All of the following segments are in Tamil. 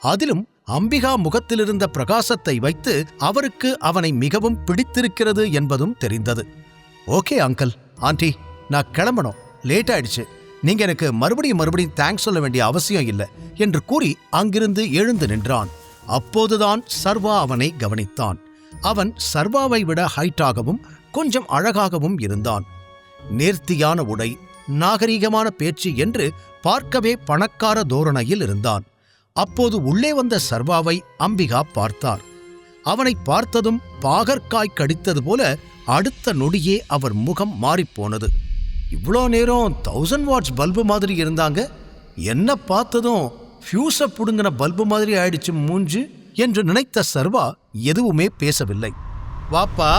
அதிலும் அம்பிகா முகத்திலிருந்த பிரகாசத்தை வைத்து அவருக்கு அவனை மிகவும் பிடித்திருக்கிறது என்பதும் தெரிந்தது. Okay uncle. ஆண்டி நான் கிளம்பணும். லேட் ஆயிடுச்சு. நீங்க எனக்கு மறுபடியும் மறுபடியும் தேங்க்ஸ் சொல்ல வேண்டிய அவசியம் இல்லை என்று கூறி அங்கிருந்து எழுந்து நின்றான். அப்போதுதான் சர்வா அவனை கவனித்தான். அவன் சர்வாவை விட ஹைட்டாகவும் கொஞ்சம் அழகாகவும் இருந்தான். நேர்த்தியான உடை நாகரீகமான பேச்சு என்று பார்க்கவே பணக்கார தோரணையில் இருந்தான். அப்போது உள்ளே வந்த சர்வாவை அம்பிகா பார்த்தார். அவனை பார்த்ததும் பாகற்காய் கடித்தது போல அடுத்த நொடியே அவர் முகம் மாறிப்போனது. இவ்வளோ நேரம் தௌசண்ட் வாட்ஸ் பல்பு மாதிரி இருந்தாங்க. என்ன பார்த்ததும் ஃபியூஸை பிடுங்கின பல்பு மாதிரி ஆயிடுச்சு மூஞ்சு என்று நினைத்த சர்வா எதுவுமே பேசவில்லை. வாப்பா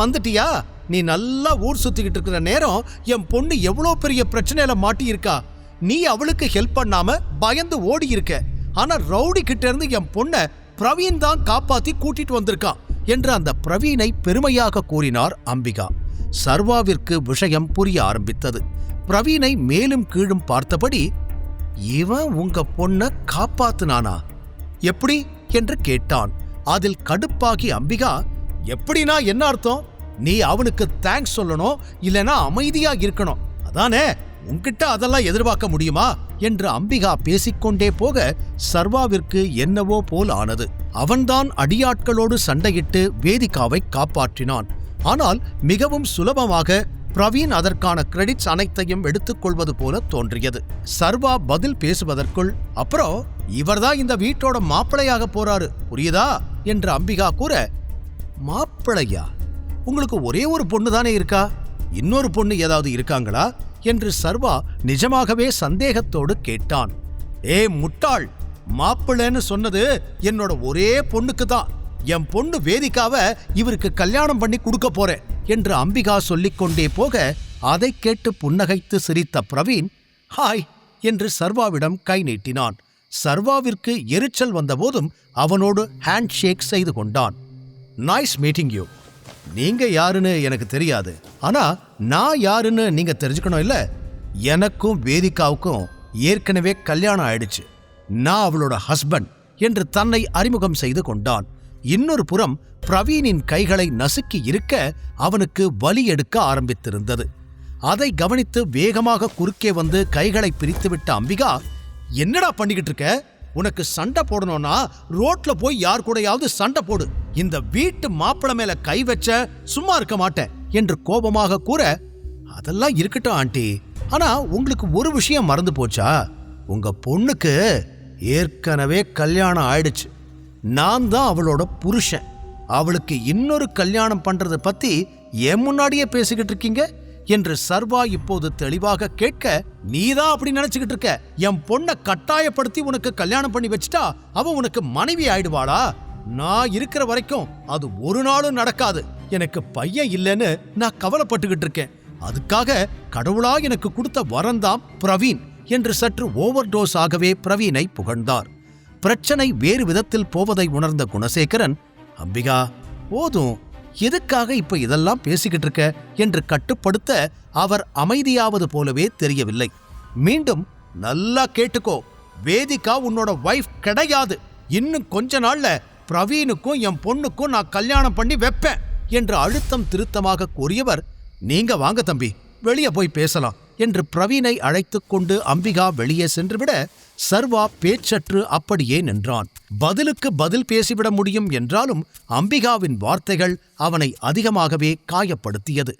வந்துட்டியா? நீ நல்லா ஊர் சுத்திக்கிட்டு இருக்கிற நேரம் என் பொண்ணு எவ்வளோ பெரிய பிரச்சனையில மாட்டியிருக்கா. நீ அவளுக்கு ஹெல்ப் பண்ணாம பயந்து ஓடி இருக்க ஆனா ரவுடி கிட்ட இருந்து என் பொண்ணை பிரவீன் தான் காப்பாத்தி கூட்டிட்டு வந்திருக்கான் என்று அந்த பிரவீனை பெருமையாக கூறினார் அம்பிகா. சர்வாவிற்கு விஷயம் புரிய ஆரம்பித்தது. பிரவீனை மேலும் கீழும் பார்த்தபடி இவன் உங்க பொண்ண காப்பாத்துனானா? எப்படி? என்று கேட்டான். அதில் கடுப்பாகி அம்பிகா எப்படினா என்ன அர்த்தம்? நீ அவனுக்கு தேங்க்ஸ் சொல்லணும் இல்லனா அமைதியா இருக்கணும். அதானே? உன்கிட்ட அதெல்லாம் எதிர்பார்க்க முடியுமா? என்று அம்பிகா பேசிக்கொண்டே போக சர்வாவிற்கு என்னவோ போல் ஆனது. அவன்தான் அடியாட்களோடு சண்டையிட்டு வேதிகாவை காப்பாற்றினான். ஆனால் மிகவும் சுலபமாக பிரவீன் அதற்கான கிரெடிட்ஸ் அனைத்தையும் எடுத்துக்கொள்வது போல தோன்றியது. சர்வா பதில் பேசுவதற்குள் அப்புறம் இவர்தான் இந்த வீட்டோட மாப்பிளையாக போறாரு புரியுதா? என்று அம்பிகா கூற மாப்பிளையா உங்களுக்கு ஒரே ஒரு பொண்ணு தானே இருக்கா? இன்னொரு பொண்ணு ஏதாவது இருக்காங்களா? என்று சர்வா நிஜமாகவே சந்தேகத்தோடு கேட்டான். ஏ முட்டாள் மாப்பிள்ளைன்னு சொன்னது என்னோட ஒரே பொண்ணுக்கு தான் என் பொண்ணு வேதிக்காவ இவருக்கு கல்யாணம் பண்ணி கொடுக்க போறேன் என்று அம்பிகா சொல்லிக் கொண்டே போக அதை கேட்டு புன்னகைத்து சிரித்த பிரவீன் ஹாய் என்று சர்வாவிடம் கை நீட்டினான். சர்வாவிற்கு எரிச்சல் வந்தபோதும் அவனோடு ஹேண்ட் ஷேக் செய்து கொண்டான். நைஸ் மீட்டிங் யூ நீங்க யாருன்னு எனக்கு தெரியாது. ஆனா நான் யாருன்னு நீங்க தெரிஞ்சுக்கணும் இல்ல? எனக்கும் வேதிகாவுக்கும் ஏற்கனவே கல்யாணம் ஆயிடுச்சு. நான் அவளோட ஹஸ்பண்ட் என்று தன்னை அறிமுகம் செய்து கொண்டான். இன்னொரு புறம் பிரவீனின் கைகளை நசுக்கி இருக்க அவனுக்கு வலி எடுக்க ஆரம்பித்திருந்தது. அதை கவனித்து வேகமாக குறுக்கே வந்து கைகளை பிரித்துவிட்ட அம்பிகா என்னடா பண்ணிக்கிட்டு இருக்க? உனக்கு சண்டை போடணும்னா ரோட்ல போய் யார் கூடயாவது சண்டை போடு. இந்த வீட்டு மாப்பிள மேல கை வச்ச சும்மா இருக்க மாட்டேன். என்று கோபமாக கூற அதெல்லாம் இருக்கட்டும் ஆண்டி. ஆனா உங்களுக்கு ஒரு விஷயம் மறந்து போச்சா? உங்க பொண்ணுக்கு ஏற்கனவே கல்யாணம் ஆயிடுச்சு. நான் தான் அவளோட புருஷன். அவளுக்கு இன்னொரு கல்யாணம் பண்றதை பத்தி என் முன்னாடியே பேசிக்கிட்டு இருக்கீங்க? என்று சர்வா இப்போது தெளிவாக கேட்க நீதான் அப்படி நினைச்சுக்கிட்டு இருக்க? என் பொண்ணை கட்டாயப்படுத்தி உனக்கு கல்யாணம் பண்ணி வச்சிட்டா அவ உனக்கு மனைவி ஆயிடுவாளா? நான் இருக்கிற வரைக்கும் அது ஒரு நாளும் நடக்காது. எனக்கு பையன் இல்லைன்னு நான் கவலைப்பட்டுக்கிட்டு இருக்கேன். அதுக்காக கடவுளா எனக்கு கொடுத்த வரந்தான் பிரவீன் என்று சற்று ஓவர் டோஸ் ஆகவே பிரவீனை புகழ்ந்தார். பிரச்சனை வேறு விதத்தில் போவதை உணர்ந்த குணசேகரன் அம்பிகா போதும். எதுக்காக இப்ப இதெல்லாம் பேசிக்கிட்டு இருக்க? என்று கட்டுப்படுத்த அவர் அமைதியாவது போலவே தெரியவில்லை. மீண்டும் நல்லா கேட்டுக்கோ. வேதிகா உன்னோட வைஃப் கிடையாது. இன்னும் கொஞ்ச நாள்ல பிரவீனுக்கும் என் பொண்ணுக்கும் நான் கல்யாணம் பண்ணி வைப்பேன். என்று அழுத்தம் திருத்தமாக கூறியவர் நீங்க வாங்க தம்பி வெளியே போய் பேசலாம் என்று பிரவீனை அழைத்துக் கொண்டு அம்பிகா வெளியே சென்றுவிட சர்வா பேச்சற்று அப்படியே நின்றான். பதிலுக்கு பதில் பேசிவிட முடியும் என்றாலும் அம்பிகாவின் வார்த்தைகள் அவனை அதிகமாகவே காயப்படுத்தியது.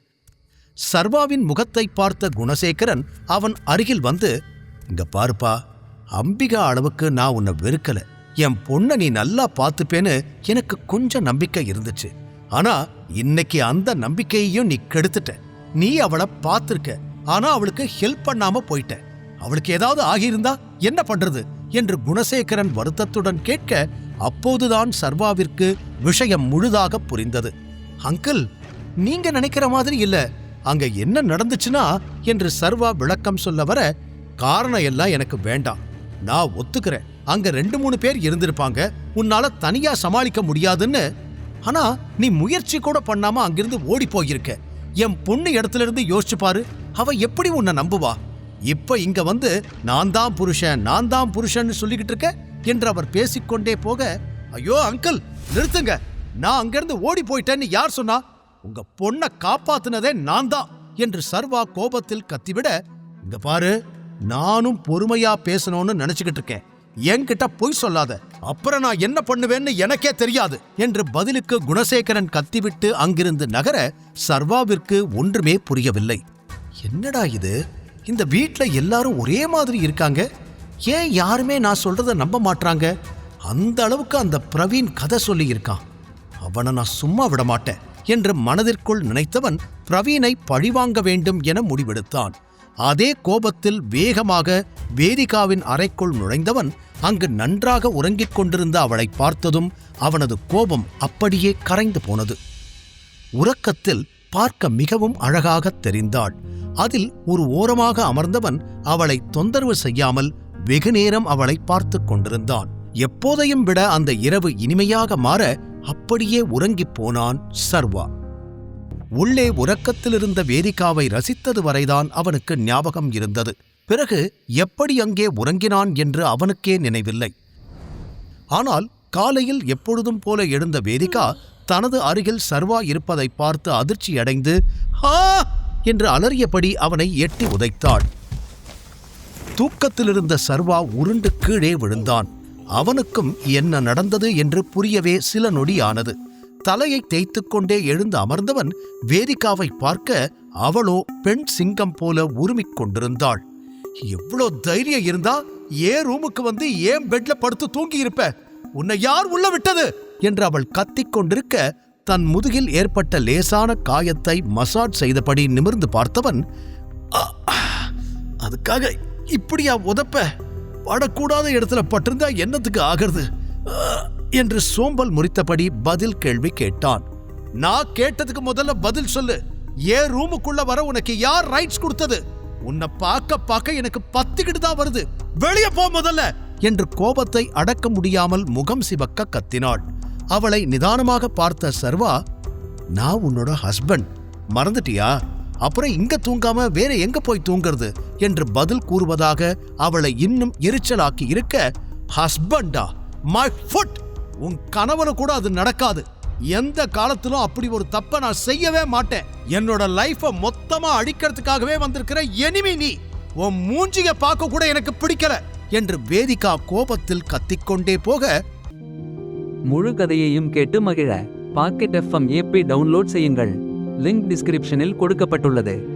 சர்வாவின் முகத்தை பார்த்த குணசேகரன் அவன் அருகில் வந்து இங்க பாருப்பா அம்பிகா அளவுக்கு நான் உன்னை வெறுக்கல. என் பொண்ணை நீ நல்லா பார்த்துப்பேன்னு எனக்கு கொஞ்சம் நம்பிக்கை இருந்துச்சு. ஆனா இன்னைக்கு அந்த நம்பிக்கையையும் நீ கெடுத்துட்ட. நீ அவளை பார்த்திருக்க. ஆனா அவளுக்கு ஹெல்ப் பண்ணாம போயிட்ட. அவளுக்கு ஏதாவது ஆகியிருந்தா என்ன பண்றது என்று குணசேகரன் வருத்தத்துடன் கேட்க அப்போதுதான் சர்வாவிற்கு விஷயம் முழுதாக புரிந்தது. அங்கிள் நீங்க நினைக்கிற மாதிரி இல்ல. அங்க என்ன நடந்துச்சுன்னா? என்று சர்வா விளக்கம் சொல்ல வர காரணம் எல்லாம் எனக்கு வேண்டாம். நான் ஒத்துக்கிறேன். அங்க ரெண்டு மூணு பேர் இருந்திருப்பாங்க. உன்னால தனியா சமாளிக்க முடியாதுன்னு ஆனா நீ முயற்சி கூட பண்ணாம அங்கிருந்து ஓடி போயிருக்க. என் பொண்ணு இடத்துல இருந்து யோசிச்சு பாரு அவ எப்படி உன்னை நம்புவா? இப்ப இங்க வந்து நான் தான் புருஷன் நான் தான் புருஷன்னு சொல்லிக்கிட்டு இருக்க? என்று அவர் பேசிக்கொண்டே போக ஐயோ அங்கிள் நிறுத்துங்க. நான் அங்கிருந்து ஓடி போயிட்டேன்னு யார் சொன்னா? உங்க பொண்ணை காப்பாத்துனதே நான் தான். என்று சர்வா கோபத்தில் கத்திவிட இங்க பாரு நானும் பொறுமையா பேசணும்னு நினைச்சுக்கிட்டு இருக்கேன். என்கிட்ட பொய் சொல்லாத. அப்புறம் நான் என்ன பண்ணுவேன்னு எனக்கே தெரியாது. என்று பதிலுக்கு குணசேகரன் கத்திவிட்டு அங்கிருந்து நகர சர்வாவிற்கு ஒன்றுமே புரியவில்லை. என்னடா இது? இந்த வீட்டில் எல்லாரும் ஒரே மாதிரி இருக்காங்க? ஏன் யாருமே நான் சொல்றத நம்ப மாட்றாங்க? அந்த அளவுக்கு அந்த பிரவீன் கதை சொல்லி இருக்கான் அவனை நான் சும்மா விட மாட்டேன் என்று மனதிற்குள் நினைத்தவன் பிரவீனை பழிவாங்க வேண்டும் என முடிவெடுத்தான். அதே கோபத்தில் வேகமாக வேதிகாவின் அறைக்குள் நுழைந்தவன் அங்கு நன்றாக உறங்கிக் கொண்டிருந்த அவளை பார்த்ததும் அவனது கோபம் அப்படியே கரைந்து போனது. உறக்கத்தில் பார்க்க மிகவும் அழகாகத் தெரிந்தாள். அதில் ஒரு ஓரமாக அமர்ந்தவன் அவளை தொந்தரவு செய்யாமல் வெகுநேரம் அவளை பார்த்துக் கொண்டிருந்தான். எப்போதையும் விட அந்த இரவு இனிமையாக மாற அப்படியே உறங்கிப் போனான் சர்வா. உள்ளே உறக்கத்திலிருந்த வேதிகாவை ரசித்தது வரைதான் அவனுக்கு ஞாபகம் இருந்தது. பிறகு எப்படி அங்கே உறங்கினான் என்று அவனுக்கே நினைவில்லை. ஆனால் காலையில் எப்பொழுதும் போல எழுந்த வேதிகா தனது அருகில் சர்வா இருப்பதை பார்த்து அதிர்ச்சியடைந்து ஹா! என்று அலறியபடி அவனை எட்டி உதைத்தாள். தூக்கத்திலிருந்த சர்வா உருண்டு கீழே விழுந்தான். அவனுக்கும் என்ன நடந்தது என்று புரியவே சில நொடியானது. தலையை தேய்த்துக்கொண்டே எழுந்து அமர்ந்தவன் வேதிகாவை பார்க்க அவளோ பெண் சிங்கம் போல உருமிக் கொண்டிருந்தாள். எவ்வளோ தைரியம் இருந்தா ஏன் ரூமுக்கு வந்து ஏன் பெட்ல படுத்து தூங்கி இருப்ப? உன்னை யார் உள்ள விட்டது? என்று அவள் கத்திக்கொண்டிருக்க தன் முதுகில் ஏற்பட்ட லேசான காயத்தை மசாஜ் செய்தபடி நிமிர்ந்து பார்த்தவன் அதுக்காக இப்படியா உதப்ப? படக்கூடாத இடத்துல பட்டிருந்தா என்னத்துக்கு ஆகிறது? என்று சோம்பல் முறித்தபடி பதில் கேள்வி கேட்டான். நான் கேட்டதுக்கு முதல்ல பதில் சொல்லு. ஏன் ரூமுக்குள்ள வர உனக்கு யார் ரைட்ஸ் கொடுத்தது? உன்னை பார்க்க பார்க்க எனக்கு பத்துக்கிட்டு தான் வருது. வெளியே போ முதல்ல. என்று கோபத்தை அடக்க முடியாமல் முகம் சிவக்க கத்தினாள். அவளை நிதானமாக பார்த்த சர்வா நான் உன்னோட ஹஸ்பண்ட் மறந்துட்டியா? அப்புறம் இங்க தூங்காம வேற எங்க போய் தூங்குறது? என்று பதில் கூறுவதாக அவளை இன்னும் எரிச்சலாக்கி இருக்க ஹஸ்பண்டா மை ஃபுட் உன் கணவனு கூட அது நடக்காது. எந்த காலத்திலும் அப்படி ஒரு தப்பை நான் செய்யவே மாட்டேன். என்னோட லைஃபை மொத்தமா அழிக்கிறதுக்காகவே வந்திருக்கிற எனிமி நீ. உன் மூஞ்சிய பார்க்க கூட எனக்கு பிடிக்கல என்று வேதிகா கோபத்தில் கத்திக்கொண்டே போக முழு கதையையும் கேட்டு மகிழ. பாக்கெட் எஃப்எம் ஏபி டவுன்லோட் செய்யுங்கள். லிங்க் டிஸ்கிரிப்ஷனில் கொடுக்கப்பட்டுள்ளது.